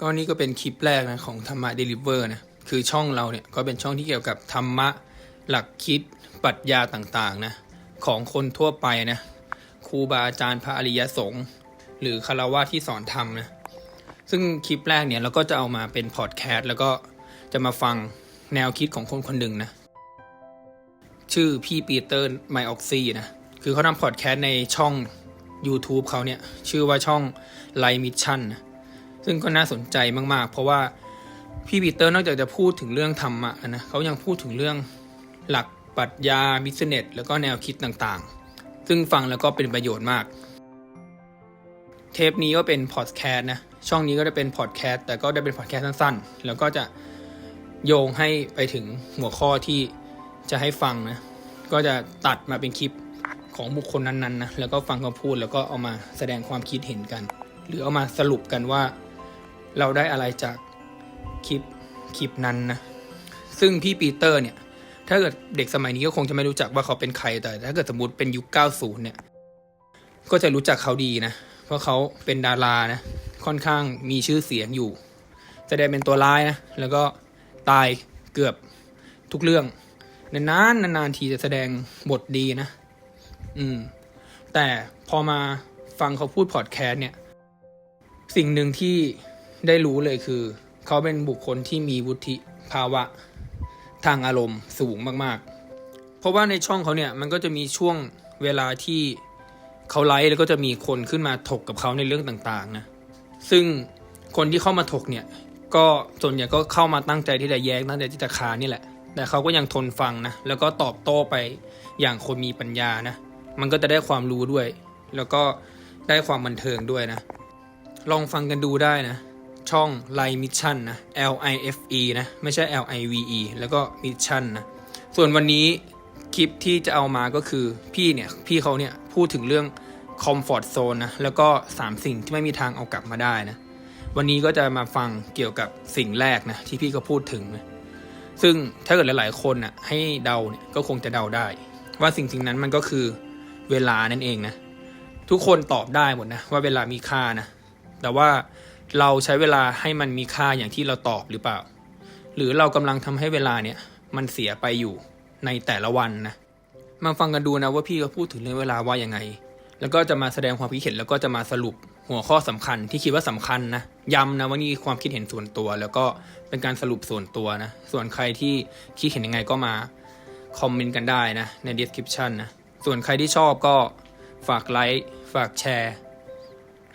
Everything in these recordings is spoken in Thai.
ก็นี่ก็เป็นคลิปแรกนะของธรรมะเดลิเวอร์นะคือช่องเราเนี่ยก็เป็นช่องที่เกี่ยวกับธรรมะหลักคิดปรัชญาต่างๆนะของคนทั่วไปนะครูบาอาจารย์พระอริยสงฆ์หรือคารวะที่สอนธรรมนะซึ่งคลิปแรกเนี่ยเราก็จะเอามาเป็นพอดแคสต์แล้วก็จะมาฟังแนวคิดของคนคนหนึ่งนะชื่อพี่ปีเตอร์ไมออกซีนะคือเขาทำพอดแคสต์ในช่อง YouTube เขาเนี่ยชื่อว่าช่องไลมิชชั่นนะ ซึ่งก็น่าสนใจมาก ๆ เพราะว่าพี่ปีเตอร์นอกจากจะพูดถึงเรื่องธรรมะนะเขายังพูดถึงเรื่องหลักปรัชญาบิสเนสแล้วก็แนวคิดต่างๆ ซึ่งฟังแล้วก็เป็นประโยชน์มาก เทปนี้ก็เป็นพอดแคสต์นะ ช่องนี้ก็จะเป็นพอดแคสต์แต่ก็ได้เป็นพอดแคสต์สั้นๆ แล้วก็จะโยงให้ไปถึงหัวข้อที่จะให้ฟังนะ ก็จะตัดมาเป็นคลิปของบุคคลนั้นๆนะ แล้วก็ฟังเขาพูดแล้วก็เอามาแสดงความคิดเห็นกัน หรือเอามาสรุปกันว่า เราได้อะไรจากคลิปคลิปนั้นนะ ซึ่งพี่ปีเตอร์เนี่ย ถ้าเกิดเด็กสมัยนี้ก็คงจะไม่รู้จักว่าเขาเป็นใครแต่ ถ้าเกิดสมมติเป็นยุค 90 เนี่ย ก็จะรู้จักเขาดีนะ เพราะเขาเป็นดารานะ ค่อนข้างมีชื่อเสียงอยู่ แสดงเป็นตัวร้ายนะ แล้วก็ตายเกือบทุกเรื่อง นานๆนานๆทีจะแสดงบทดีนะ อืม แต่พอมาฟังเขาพูดพอดแคสต์เนี่ย สิ่งหนึ่งที่ ได้รู้เลยคือ เขาเป็นบุคคลที่มีวุฒิภาวะทางอารมณ์สูงมากๆ เพราะว่าในช่องเขาเนี่ยมันก็จะมีช่วงเวลาที่เขาไลฟ์แล้วก็จะมีคนขึ้นมาถกกับเขาในเรื่องต่างๆนะซึ่งคนที่เข้ามาถกเนี่ยก็ส่วนใหญ่ก็เข้ามาตั้งใจที่จะแย้งตั้งใจที่จะคานี่แหละ แต่เขาก็ยังทนฟังนะแล้วก็ตอบโต้ไปอย่างคนมีปัญญานะมันก็จะได้ความรู้ด้วย แล้วก็ได้ความบันเทิงด้วยนะ ลองฟังกันดูได้นะ ช่อง l i มิชชั่นนะ L I F E นะไม่ใช่ L I V E แล้วก็มิชชั่นนะส่วนวันนี้คลิปที่จะเอามาก็คือพี่เนี่ยพี่เขาเนี่ยพูดถึงเรื่องคอมฟอร์ z โซนนะแล้วก็ 3 สิ่งที่ไม่มีทางเอากลับมาได้นะวันนี้ก็จะมาฟังเกี่ยวกับสิ่งแรกนะที่พี่ก็พูดถึงนะซึ่งถ้าเกิดหลาย ๆ คนน่ะให้เดาเนี่ยก็คงจะเดาได้ ว่าสิ่งสิ่งนั้นมันก็คือเวลานั่นเองนะทุกคนตอบได้หมดนะว่าเวลามีค่านะแต่ว่า เราใช้เวลาให้มันมีค่าอย่างที่เราตอบหรือเปล่า หรือเรากำลังทำให้เวลาเนี่ยมันเสียไปอยู่ในแต่ละวันนะมาฟังกันดูนะว่าพี่เขาพูดถึงเรื่องเวลาว่ายังไง แล้วก็จะมาแสดงความคิดเห็นแล้วก็จะมาสรุปหัวข้อสำคัญที่คิดว่าสำคัญนะย้ำนะว่านี่ความคิดเห็นส่วนตัว แล้วก็เป็นการสรุปส่วนตัวนะ ส่วนใครที่คิดเห็นยังไงก็มาคอมเมนต์กันได้นะใน description นะส่วนใครที่ชอบก็ฝากไลค์ฝากแชร์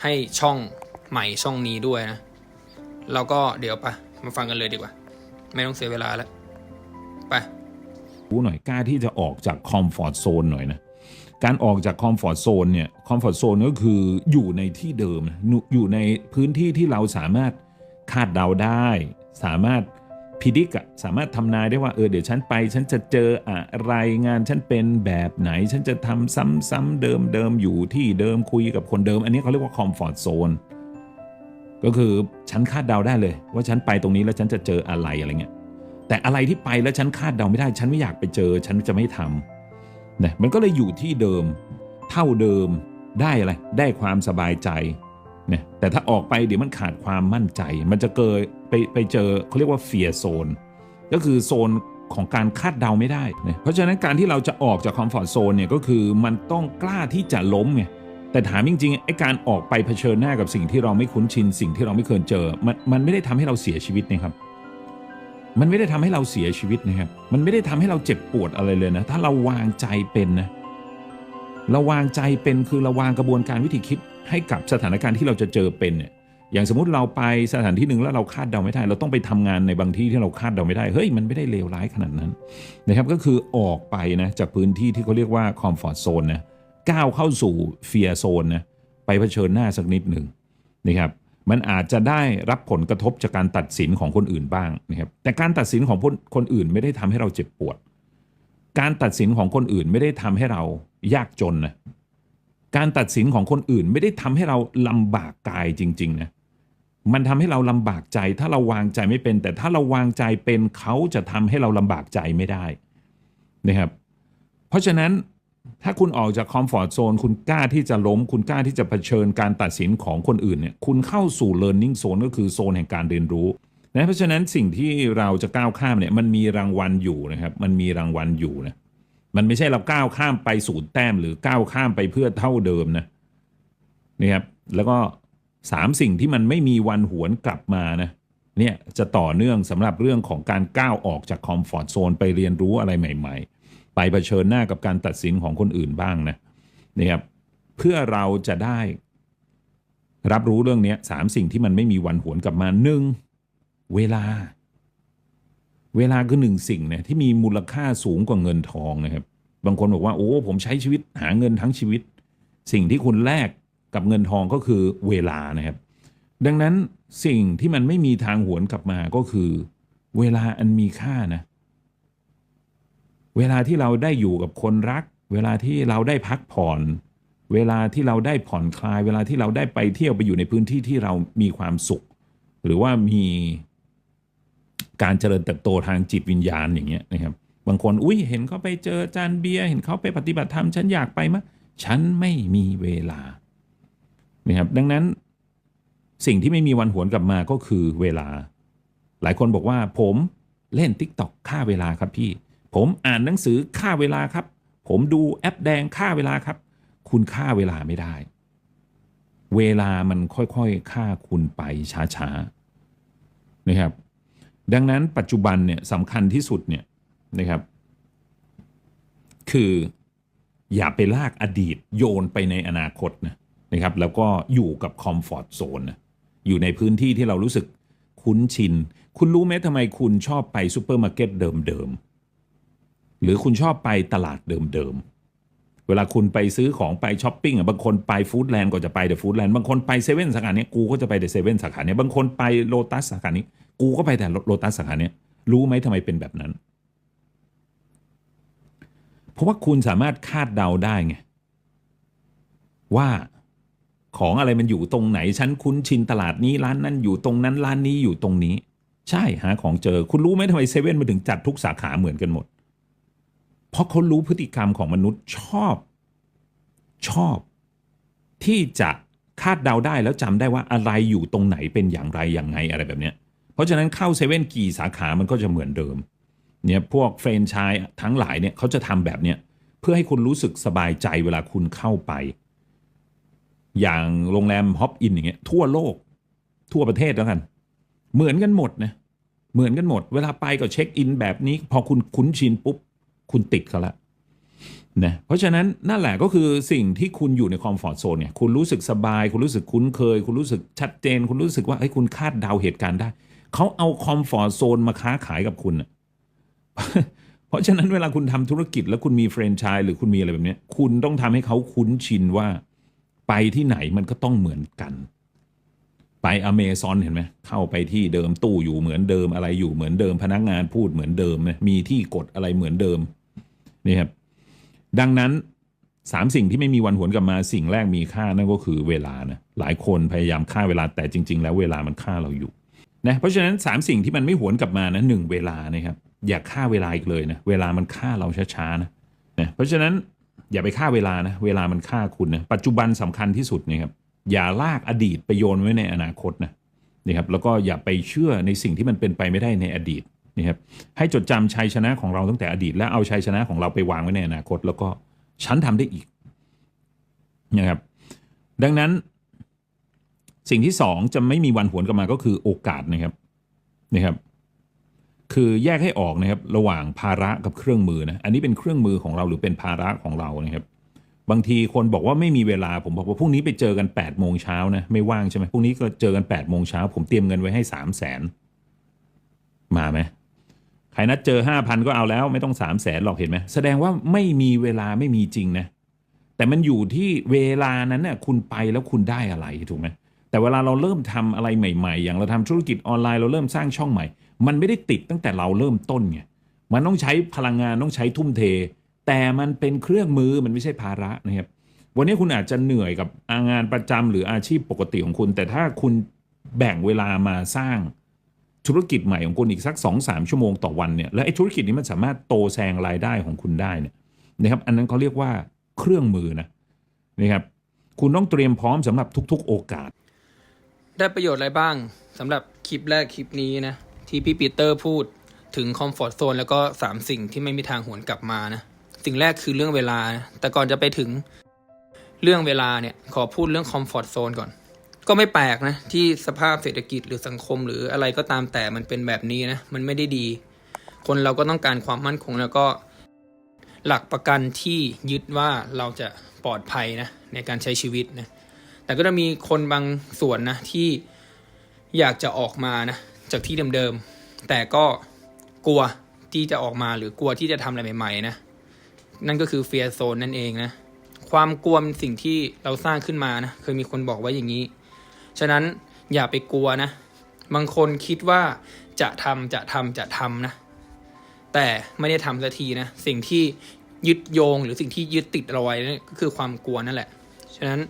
ให้ช่อง ใหม่ช่องนี้ด้วยนะเราก็เดี๋ยวไปมาฟังกันเลยดีกว่า ไม่ต้องเสียเวลาแล้วไปรู้หน่อยกล้าที่จะออกจากคอมฟอร์ z โซนหน่อยนะการออกจากคอมฟอร์ z โซนเนี่ยคอมฟอร์ z โซนก็คืออยู่ในที่เดิม อยู่ในพื้นที่ที่เราสามารถคาดเดาได้ สามารถพิดิกอะสามารถทำนายได้ว่าเออเดี๋ยวฉันไป ฉันจะเจออะไรงานฉันเป็นแบบไหน ฉันจะทำซ้ำๆเดิมเดิมๆอยู่ที่เดิมคุยกับคนเดิม อันนี้เขาเรียกว่าคอมฟอร์ z โซน ก็คือฉันคาดเดาได้เลย ว่าฉันไปตรงนี้แล้วฉันจะเจออะไรอะไรเงี้ยแต่อะไรที่ไปแล้วฉันคาดเดาไม่ได้ ฉันไม่อยากไปเจอ ฉันจะไม่ทำนะมันก็เลยอยู่ที่เดิม เท่าเดิมได้อะไร ได้ความสบายใจนะแต่ถ้าออกไปเดี๋ยวมันขาดความมั่นใจ มันจะเกิดไปไปเจอเขาเรียกว่าเฟียโซนก็คือโซนของการคาดเดาไม่ได้นะเพราะฉะนั้นการที่เราจะออกจากคอมฟอร์ z โซนเนี่ยก็คือมันต้องกล้าที่จะล้มไง แต่ถามจริงๆไอ้การออกไปเผชิญหน้ากับสิ่งที่เราไม่คุ้นชิน สิ่งที่เราไม่เคยเจอ มันมันไม่ได้ทำให้เราเสียชีวิตนะครับ มันไม่ได้ทำให้เราเสียชีวิตนะครับ มันไม่ได้ทำให้เราเจ็บปวดอะไรเลยนะ ถ้าเราวางใจเป็นนะเราวางใจเป็นคือเราวางกระบวนการวิธีคิดให้กับสถานการณ์ที่เราจะเจอเป็นเนี่ยอย่างสมมติเราไปสถานที่หนึ่งแล้วเราคาดเดาไม่ได้ เราต้องไปทำงานในบางที่ที่เราคาดเดาไม่ได้ เฮ้ยมันไม่ได้เลวร้ายขนาดนั้นนะครับก็คือออกไปนะจากพื้นที่ที่เขาเรียกว่าคอมฟอร์ z โซนนะ ก้าวเข้าสู่เฟียโซนนะไปเผชิญหน้าสักนิดหนึ่งนะครับมันอาจจะได้รับผลกระทบจากการตัดสินของคนอื่นบ้างนะครับแต่การตัดสินของคนคนอื่นไม่ได้ทำให้เราเจ็บปวด การตัดสินของคนอื่นไม่ได้ทำให้เรายากจนนะการตัดสินของคนอื่นไม่ได้ทำให้เราลำบากกายจริงๆนะมันทำให้เราลำบากใจ ถ้าเราวางใจไม่เป็น แต่ถ้าเราวางใจเป็นเขาจะทำให้เราลำบากใจไม่ได้นะครับเพราะฉะนั้น ถ้าคุณออกจากคอมฟอร์ z โซนคุณกล้าที่จะล้ม คุณกล้าที่จะเผชิญการตัดสินของคนอื่นเนี่ยคุณเข้าสู่ learning zone ก็คือโซนแห่งการเรียนรู้นะเพราะฉะนั้นสิ่งที่เราจะก้าวข้ามเนี่ยมันมีรางวัลอยู่นะครับมันมีรางวัลอยู่นะมันไม่ใช่เราก้าวข้ามไปศูนย์แต้ม หรือก้าวข้ามไปเพื่อเท่าเดิมนะนะครับแล้วก็สามสิ่งที่มันไม่มีวันหวนกลับมานะเนี่ยจะต่อเนื่องสำหรับเรื่องของการก้าวออกจากคอมฟอร์ z โซนไปเรียนรู้อะไรใหม่ ๆ เผชิญหน้ากับการตัดสินของคนอื่นบ้างนะนะครับเพื่อเราจะได้รับรู้เรื่องนี้สามสิ่งที่มันไม่มีวันหวนกลับมาหนึ่งเวลา เวลาคือหนึ่งสิ่งเนี่ยที่มีมูลค่าสูงกว่าเงินทองนะครับ บางคนบอกว่าโอ้ผมใช้ชีวิตหาเงินทั้งชีวิต สิ่งที่คุณแลกกับเงินทองก็คือเวลานะครับ ดังนั้นสิ่งที่มันไม่มีทางหวนกลับมาก็คือ เวลาอันมีค่านะ เวลาที่เราได้อยู่กับคนรัก เวลาที่เราได้พักผ่อน เวลาที่เราได้ผ่อนคลาย เวลาที่เราได้ไปเที่ยวไปอยู่ในพื้นที่ที่เรามีความสุข หรือว่ามีการเจริญเติบโตทางจิตวิญญาณอย่างเงี้ยนะครับ บางคนอุ้ยเห็นเขาไปเจอจารย์เบียร์เห็นเขาไปปฏิบัติธรรมฉันอยากไปมะฉันไม่มีเวลานะครับดังนั้นสิ่งที่ไม่มีวันหวนกลับมาก็คือเวลา หลายคนบอกว่าผมเล่น t ิ k t o k ค่าเวลาครับพี่ ผมอ่านหนังสือค่าเวลาครับ ผมดูแอปแดงค่าเวลาครับ คุณค่าเวลาไม่ได้ เวลามันค่อยๆค่าคุณไปช้าๆนะครับ ดังนั้นปัจจุบันเนี่ยสำคัญที่สุดเนี่ยนะครับ คืออย่าไปลากอดีตโยนไปในอนาคตนะนะครับ แล้วก็อยู่กับคอมฟอร์ z โซนนะอยู่ในพื้นที่ที่เรารู้สึกคุ้นชิน คุณรู้ไหมทำไมคุณชอบไปซูเปอร์มาร์เก็ตเดิมๆ หรือคุณชอบไปตลาดเดิมๆ เวลาคุณไปซื้อของไปช้อปปิ้งอะบางคนไปฟู้ดแลนด์ก็จะไปเดอะฟู้ดแลนด์บางคนไปเซเว่นสาขาเนี้ยกูก็จะไปเดอะเซเว่นสาขาเนี้ยบางคนไปโลตัสสาขานี้ กูก็ไปแต่โลตัสสาขาเนี้ยรู้ไหมทำไมเป็นแบบนั้น เพราะว่าคุณสามารถคาดเดาได้ไงว่าของอะไรมันอยู่ตรงไหนฉันคุ้นชินตลาดนี้ร้านนั้นอยู่ตรงนั้นร้านนี้อยู่ตรงนี้ ใช่หาของเจอ คุณรู้ไหมทำไมเซเว่นมาถึงจัดทุกสาขาเหมือนกันหมด เพราะเขารู้พฤติกรรมของมนุษย์ชอบชอบ ที่จะคาดเดาได้แล้วจำได้ว่าอะไรอยู่ตรงไหนเป็นอย่างไรอย่างไงอะไรแบบเนี้ย เพราะฉะนั้นเข้าเซเว่นกี่สาขามันก็จะเหมือนเดิม เนี่ยพวกเฟรนไชส์ทั้งหลายเนี่ยเขาจะทำแบบเนี้ยเพื่อให้คุณรู้สึกสบายใจเวลาคุณเข้าไป อย่างโรงแรมฮอปอินอย่างเงี้ยทั่วโลก ทั่วประเทศแล้วกัน เหมือนกันหมดนะเหมือนกันหมด เวลาไปก็เช็คอินแบบนี้ พอคุณคุ้นชินปุ๊บ คุณติดเขาละนะเพราะฉะนั้นนั่นแหละก็คือสิ่งที่คุณอยู่ในคอมฟอร์ z โซนเนี่ยคุณรู้สึกสบาย คุณรู้สึกคุ้นเคย คุณรู้สึกชัดเจน คุณรู้สึกว่าเฮ้ยคุณคาดเดาเหตุการณ์ได้ เขาเอาคอมฟอร์ z โซนมาค้าขายกับคุณอะเพราะฉะนั้นเวลาคุณทำธุรกิจแล้วคุณมีแฟรนไชส์หรือคุณมีอะไรแบบนี้คุณต้องทำให้เขาคุ้นชินว่า ไปที่ไหนมันก็ต้องเหมือนกัน ไปอเมซอนเห็นไหมเข้าไปที่เดิมตู้อยู่เหมือนเดิมอะไรอยู่เหมือนเดิม พนักงานพูดเหมือนเดิมมีที่กดอะไรเหมือนเดิม นี่ครับดังนั้นสามสิ่งที่ไม่มีวันหวนกลับมาสิ่งแรกมีค่านั่นก็คือเวลานะหลายคนพยายามฆ่าเวลาแต่จริง ๆ แล้วเวลามันฆ่าเราอยู่นะเพราะฉะนั้นสามสิ่งที่มันไม่หวนกลับมานะหนึ่งเวลานะครับอย่าฆ่าเวลาอีกเลยนะเวลามันฆ่าเราช้าๆนะนะเพราะฉะนั้นอย่าไปฆ่าเวลานะเวลามันฆ่าคุณนะปัจจุบันสำคัญที่สุดนะครับอย่าลากอดีตไปโยนไว้ในอนาคตนะนะครับแล้วก็อย่าไปเชื่อในสิ่งที่มันเป็นไปไม่ได้ในอดีต นะครับให้จดจำชัยชนะของเราตั้งแต่อดีต และเอาชัยชนะของเราไปวางไว้ในอนาคต แล้วก็ฉันทำได้อีกนะครับดังนั้นสิ่งที่สองจะไม่มีวันหวนกลับมาก็คือโอกาสนะครับนะครับ คือแยกให้ออกนะครับระหว่างภาระกับเครื่องมือนะอันนี้เป็นเครื่องมือของเราหรือเป็นภาระของเรานะครับ บางทีคนบอกว่าไม่มีเวลาผมบอกว่าพรุ่งนี้ไปเจอกัน8ปดโมงเช้านะไม่ว่างใช่ไหมพรุ่งนี้ก็เจอกัน8ปดโมงเช้าผมเตรียมเงินไว้ให้สามแสนมาไหม ใครนัดเจอห้าพันก็เอาแล้วไม่ต้องสามแสนหรอกเห็นไหมแสดงว่าไม่มีเวลาไม่มีจริงนะ แต่มันอยู่ที่เวลานั้นเนี่ยคุณไปแล้วคุณได้อะไรถูกไหมแต่เวลาเราเริ่มทำอะไรใหม่ ๆ อย่างเราทำธุรกิจออนไลน์เราเริ่มสร้างช่องใหม่ มันไม่ได้ติดตั้งแต่เราเริ่มต้นไงมันต้องใช้พลังงานต้องใช้ทุ่มเท แต่มันเป็นเครื่องมือมันไม่ใช่ภาระนะครับวันนี้คุณอาจจะเหนื่อยกับงานประจำหรืออาชีพปกติของคุณ แต่ถ้าคุณแบ่งเวลามาสร้าง ธุรกิจใหม่ของคุณอีกสัก2อสชั่วโมงต่อวันเนี่ยแล้วไอ้ธุรกิจนี้มันสามารถโตแซงรายได้ของคุณได้เนี่ยนะครับอันนั้นเขาเรียกว่าเครื่องมือนะนะครับคุณต้องเตรียมพร้อมสำหรับทุก ๆ โอกาส ได้ประโยชน์อะไรบ้างสำหรับคลิปแรกคลิปนี้นะที่พี่ปีเตอร์พูดถึงคอมฟอร์ทโซนแล้วก็สามสิ่งที่ไม่มีทางหวนกลับมานะสิ่งแรกคือเรื่องเวลา แต่ก่อนจะไปถึงเรื่องเวลาเนี่ยขอพูดเรื่องคอมฟอร์ทโซนก่อน ก็ไม่แปลกนะ ที่สภาพเศรษฐกิจหรือสังคม หรืออะไรก็ตามแต่มันเป็นแบบนี้นะ มันไม่ได้ดี คนเราก็ต้องการความมั่นคงแล้วก็หลักประกันที่ยึดว่าเราจะปลอดภัยนะในการใช้ชีวิตนะ แต่ก็จะมีคนบางส่วนนะที่อยากจะออกมานะจากที่เดิมๆ แต่ก็กลัวที่จะออกมาหรือกลัวที่จะทำอะไรใหม่ๆนะ นั่นก็คือเฟียร์โซนนั่นเองนะ ความกลัวเป็นสิ่งที่เราสร้างขึ้นมานะ เคยมีคนบอกไว้อย่างนี้ ฉะนั้นอย่าไปกลัวนะ บางคนคิดว่าจะทำจะทำจะทำนะ แต่ไม่ได้ทำสักทีนะ สิ่งที่ยึดโยงหรือสิ่งที่ยึดติดเราไว้นั่นก็คือความกลัวนั่นแหละ ฉะนั้น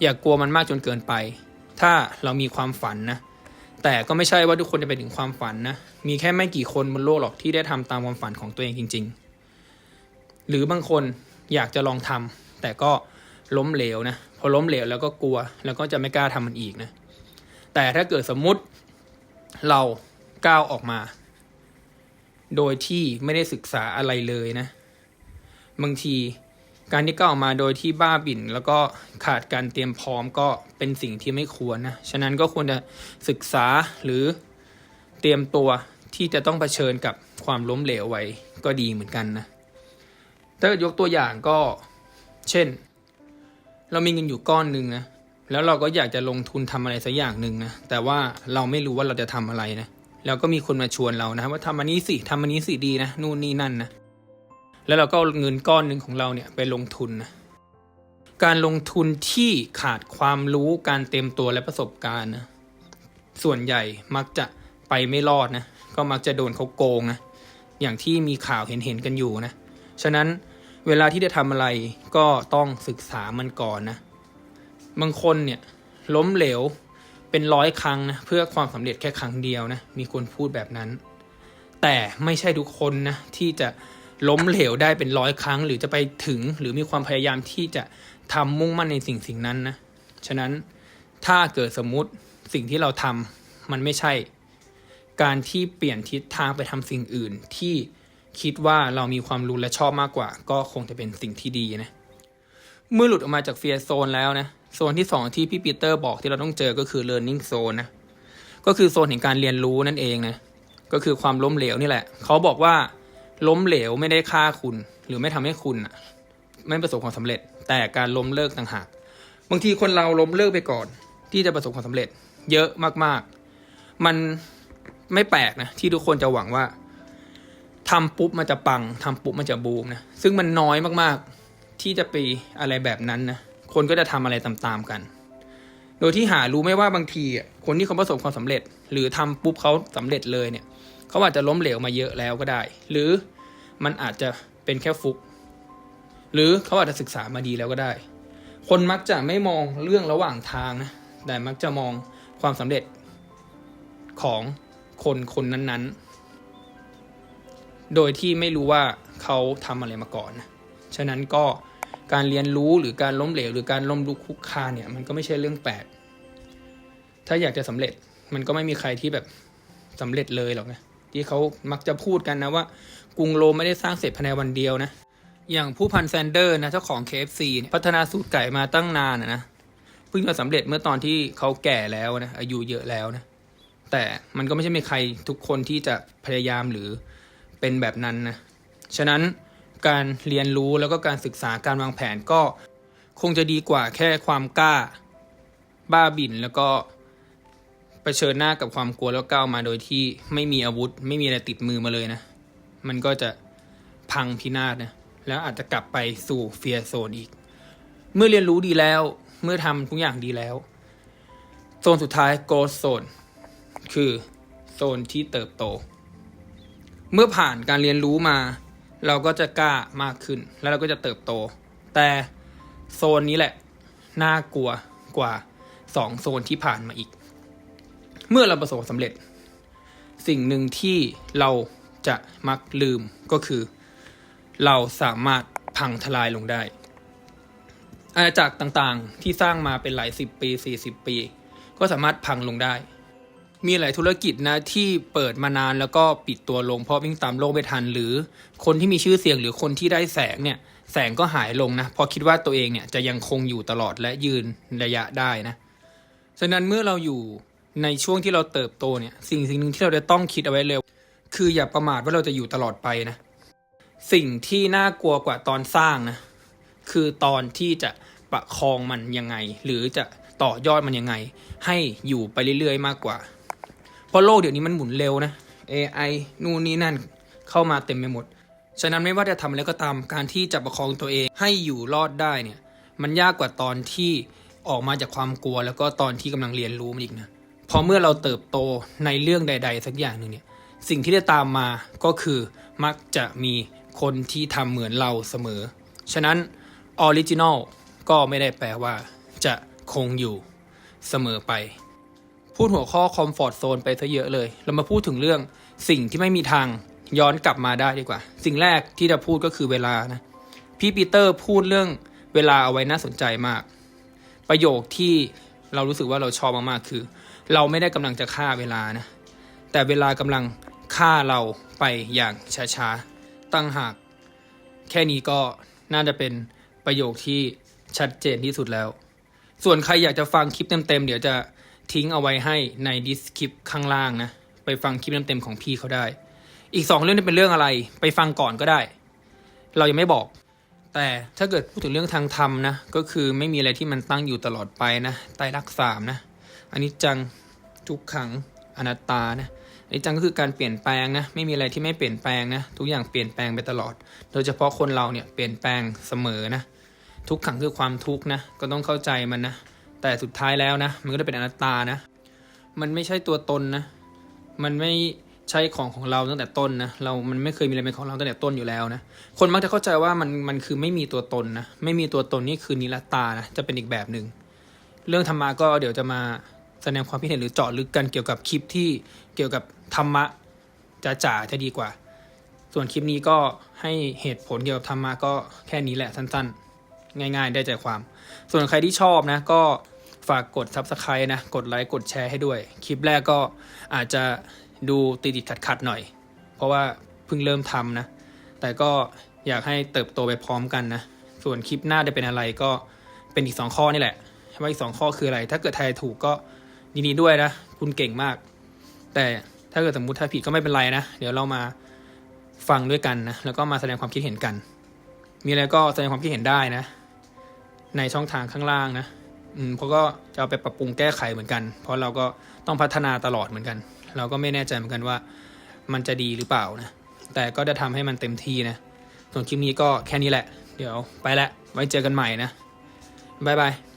อย่ากกลัวมันมากจนเกินไป ถ้าเรามีความฝันนะ แต่ก็ไม่ใช่ว่าทุกคนจะไปถึงความฝันนะ มีแค่ไม่กี่คนบนโลกหรอกที่ได้ทำตามความฝันของตัวเองจริง ๆ หรือบางคนอยากจะลองทำแต่ก็ล้มเหลวนะ พอล้มเหลวแล้วก็กลัว แล้วก็จะไม่กล้าทำมันอีกนะ แต่ถ้าเกิดสมมุติเราก้าวออกมา โดยที่ไม่ได้ศึกษาอะไรเลยนะ บางทีการที่ก้าวออกมาโดยที่บ้าบิ่น แล้วก็ขาดการเตรียมพร้อมก็เป็นสิ่งที่ไม่ควรนะ ฉะนั้นก็ควรจะศึกษาหรือเตรียมตัวที่จะต้องเผชิญกับความล้มเหลวไว้ก็ดีเหมือนกันนะ ถ้ายกตัวอย่างก็ เช่น เรามีเงินอยู่ก้อนหนึ่งนะแล้วเราก็อยากจะลงทุนทำอะไรสักอย่างหนึ่งนะแต่ว่าเราไม่รู้ว่าเราจะทำอะไรนะแล้วก็มีคนมาชวนเรานะว่าทำอันนี้สิทำอันนี้สิดีนะนู่นนี่นั่นนะแล้วเราก็เอาเงินก้อนหนึ่งของเราเนี่ยไปลงทุนนะการลงทุนที่ขาดความรู้การเต็มตัวและประสบการณ์นะส่วนใหญ่มักจะไปไม่รอดนะก็มักจะโดนเขาโกงนะอย่างที่มีข่าวเห็นเห็นๆกันอยู่นะฉะนั้น เวลาที่จะทำอะไรก็ต้องศึกษามันก่อนนะ บางคนเนี่ยล้มเหลวเป็นร้อยครั้งนะเพื่อความสำเร็จแค่ครั้งเดียวนะ มีคนพูดแบบนั้น แต่ไม่ใช่ทุกคนนะที่จะล้มเหลวได้เป็นร้อยครั้ง หรือจะไปถึงหรือมีความพยายามที่จะทำมุ่งมั่นในสิ่งสิ่งนั้นนะ ฉะนั้นถ้าเกิดสมมุติสิ่งที่เราทำมันไม่ใช่ การที่เปลี่ยนทิศทางไปทำสิ่งอื่นที่ คิดว่าเรามีความรู้และชอบมากกว่า ก็คงจะเป็นสิ่งที่ดีนะ เมื่อหลุดออกมาจากเฟียโซนแล้วนะโซนที่สองที่พี่ปีเตอร์บอกที่เราต้องเจอก็คือ learning zone นะก็คือโซนแห่งการเรียนรู้นั่นเองนะก็คือความล้มเหลวนี่แหละ เขาบอกว่าล้มเหลวไม่ได้ฆ่าคุณ หรือไม่ทำให้คุณไม่ประสบความสำเร็จ แต่การล้มเลิกต่างหาก บางทีคนเราล้มเลิกไปก่อน ที่จะประสบความสำเร็จ เยอะมากๆ มันไม่แปลกนะที่ทุกคนจะหวังว่า ทำปุ๊บมันจะปังทำปุ๊บมันจะบูมนะซึ่งมันน้อยมากๆที่จะไปอะไรแบบนั้นนะคนก็จะทำอะไรตามๆกัน โดยที่หารู้ไม่ว่าบางทีอะคนที่เขาประสบความสำเร็จ หรือทำปุ๊บเขาสำเร็จเลยเนี่ยเขาอาจจะล้มเหลวมาเยอะแล้วก็ได้ หรือมันอาจจะเป็นแค่ฟุก หรือเขาอาจจะศึกษามาดีแล้วก็ได้ คนมักจะไม่มองเรื่องระหว่างทางนะแต่มักจะมองความสำเร็จของคนคนนั้นๆ โดยที่ไม่รู้ว่าเขาทำอะไรมาก่อน ฉะนั้นก็การเรียนรู้หรือการล้มเหลวหรือการล้มลุกคลุกคานเนี่ยมันก็ไม่ใช่เรื่องแปลก ถ้าอยากจะสำเร็จมันก็ไม่มีใครที่แบบสำเร็จเลยหรอกนะที่เขามักจะพูดกันนะว่ากรุงโรมไม่ได้สร้างเสร็จภายในวันเดียวนะ อย่างผู้พันแซนเดอร์นะเจ้าของ KFC เนี่ยพัฒนาสูตรไก่มาตั้งนานนะเพิ่งจะสำเร็จเมื่อตอนที่เขาแก่แล้วนะอายุเยอะแล้วนะแต่มันก็ไม่ใช่มีใครทุกคนที่จะพยายามหรือ เป็นแบบนั้นนะ ฉะนั้นการเรียนรู้แล้วก็การศึกษาการวางแผนก็คงจะดีกว่าแค่ความกล้า บ้าบิ่นแล้วก็เผชิญหน้ากับความกลัวแล้วก้าวมาโดยที่ไม่มีอาวุธ ไม่มีอะไรติดมือมาเลยนะ มันก็จะพังพินาศนะแล้วอาจจะกลับไปสู่เฟียร์โซนอีก เมื่อเรียนรู้ดีแล้ว เมื่อทำทุกอย่างดีแล้ว โซนสุดท้ายโก t โซนคือโซนที่เติบโต เมื่อผ่านการเรียนรู้มา เราก็จะกล้ามากขึ้น แล้วเราก็จะเติบโต แต่โซนนี้แหละ น่ากลัวกว่าสองโซนที่ผ่านมาอีก เมื่อเราประสบสำเร็จ สิ่งหนึ่งที่เราจะมักลืมก็คือ เราสามารถพังทลายลงได้ อาณาจักรต่างๆที่สร้างมาเป็นหลายสิบปีสี่สิบปี ก็สามารถพังลงได้ มีหลายธุรกิจนะที่เปิดมานานแล้วก็ปิดตัวลงเพราะวิ่งตามโลกไม่ทัน หรือคนที่มีชื่อเสียงหรือคนที่ได้แสงเนี่ยแสงก็หายลงนะพราะคิดว่าตัวเองเนี่ยจะยังคงอยู่ตลอดและยืนระยะได้นะฉะนั้นเมื่อเราอยู่ในช่วงที่เราเติบโตเนี่ยสิ่งสิ่งหนึ่งที่เราจะต้องคิดเอาไว้เลยคืออย่าประมาทว่าเราจะอยู่ตลอดไปนะสิ่งที่น่ากลัวกว่าตอนสร้างนะคือตอนที่จะประคองมันยังไง หรือจะต่อยอดมันยังไง ให้อยู่ไปเรื่อยๆ มากกว่า เพราะโลกเดี๋ยวนี้มันหมุนเร็วนะ AI นู่นนี่นั่นเข้ามาเต็มไปหมด ฉะนั้นไม่ว่าจะทำอะไรก็ตามการที่จะประคองตัวเองให้อยู่รอดได้เนี่ย มันยากกว่าตอนที่ออกมาจากความกลัว แล้วก็ตอนที่กำลังเรียนรู้มันอีกนะพอเมื่อเราเติบโตในเรื่องใด ๆ สักอย่างหนึ่งเนี่ยสิ่งที่ได้ตามมาก็คือมักจะมีคนที่ทำเหมือนเราเสมอ ฉะนั้นออริจินอลก็ไม่ได้แปลว่าจะคงอยู่เสมอไป พูดหัวข้อคอมฟอร์ z โซนไปซะเยอะเลย เรามาพูดถึงเรื่องสิ่งที่ไม่มีทางย้อนกลับมาได้ดีกว่า สิ่งแรกที่จะพูดก็คือเวลานะพี่ปีเตอร์พูดเรื่องเวลาเอาไว้น่าสนใจมาก ประโยคที่เรารู้สึกว่าเราชอบมากๆคือ เราไม่ได้กำลังจะฆ่าเวลานะ แต่เวลากำลังฆ่าเราไปอย่างช้าๆตั้งหาก แค่นี้ก็น่าจะเป็นประโยคที่ชัดเจนที่สุดแล้ว ส่วนใครอยากจะฟังคลิปเต็มๆเดี๋ยวจะ ทิ้งเอาไว้ให้ในดิสคริปข้างล่างนะ ไปฟังคลิปเต็มๆของพี่เขาได้ อีกสองเรื่องนี้เป็นเรื่องอะไร ไปฟังก่อนก็ได้ เรายังไม่บอก แต่ถ้าเกิดพูดถึงเรื่องทางธรรมนะ ก็คือไม่มีอะไรที่มันตั้งอยู่ตลอดไปนะไตรลักษณ์สามนะ อันนี้จังทุกขังอนัตตานะอันนี้จังก็คือการเปลี่ยนแปลงนะ ไม่มีอะไรที่ไม่เปลี่ยนแปลงนะ ทุกอย่างเปลี่ยนแปลงไปตลอด โดยเฉพาะคนเราเนี่ยเปลี่ยนแปลงเสมอนะ ทุกขังคือความทุกข์นะ ก็ต้องเข้าใจมันนะ แต่สุดท้ายแล้วนะ มันก็ได้เป็นอนัตตานะ มันไม่ใช่ตัวตนนะ มันไม่ใช่ของของเราตั้งแต่ต้นนะ เรา มันไม่เคยมีอะไรเป็นของเราตั้งแต่ต้นอยู่แล้วนะ คนมักจะเข้าใจว่ามัน มันคือไม่มีตัวตนนะ ไม่มีตัวตนนี่คือนิรตานะ จะเป็นอีกแบบหนึ่ง เรื่องธรรมะก็เดี๋ยวจะมาแสดงความคิดเห็นหรือเจาะลึกกันเกี่ยวกับคลิปที่เกี่ยวกับธรรมะจะจ๋าจะดีกว่า ส่วนคลิปนี้ก็ให้เหตุผลเกี่ยวกับธรรมะก็แค่นี้แหละสั้น ๆ ง่าย ๆ ได้ใจความ ส่วนใครที่ชอบนะก็ ฝากกด subscribe นะ กดไลค์กดแชร์ให้ด้วย คลิปแรกก็อาจจะดูติดติดขัดขัดหน่อย เพราะว่าเพิ่งเริ่มทำนะ แต่ก็อยากให้เติบโตไปพร้อมกันนะ ส่วนคลิปหน้าจะเป็นอะไรก็เป็นอีกสองข้อนี่แหละว่าอีกสองข้อคืออะไร ถ้าเกิดทายถูกก็ยินดีด้วยนะ คุณเก่งมาก แต่ถ้าเกิดสมมติทายผิดก็ไม่เป็นไรนะ เดี๋ยวเรามาฟังด้วยกันนะ แล้วก็มาแสดงความคิดเห็นกัน มีอะไรก็แสดงความคิดเห็นได้นะ ในช่องทางข้างล่างนะ อืมเพราะก็จะเอาไปปรับปรุงแก้ไขเหมือนกัน เพราะเราก็ต้องพัฒนาตลอดเหมือนกัน เราก็ไม่แน่ใจเหมือนกันว่า มันจะดีหรือเปล่านะ แต่ก็จะทำให้มันเต็มที่นะ ส่วนคลิปนี้ก็แค่นี้แหละ เดี๋ยวไปละ ไว้เจอกันใหม่นะ บ๊ายบาย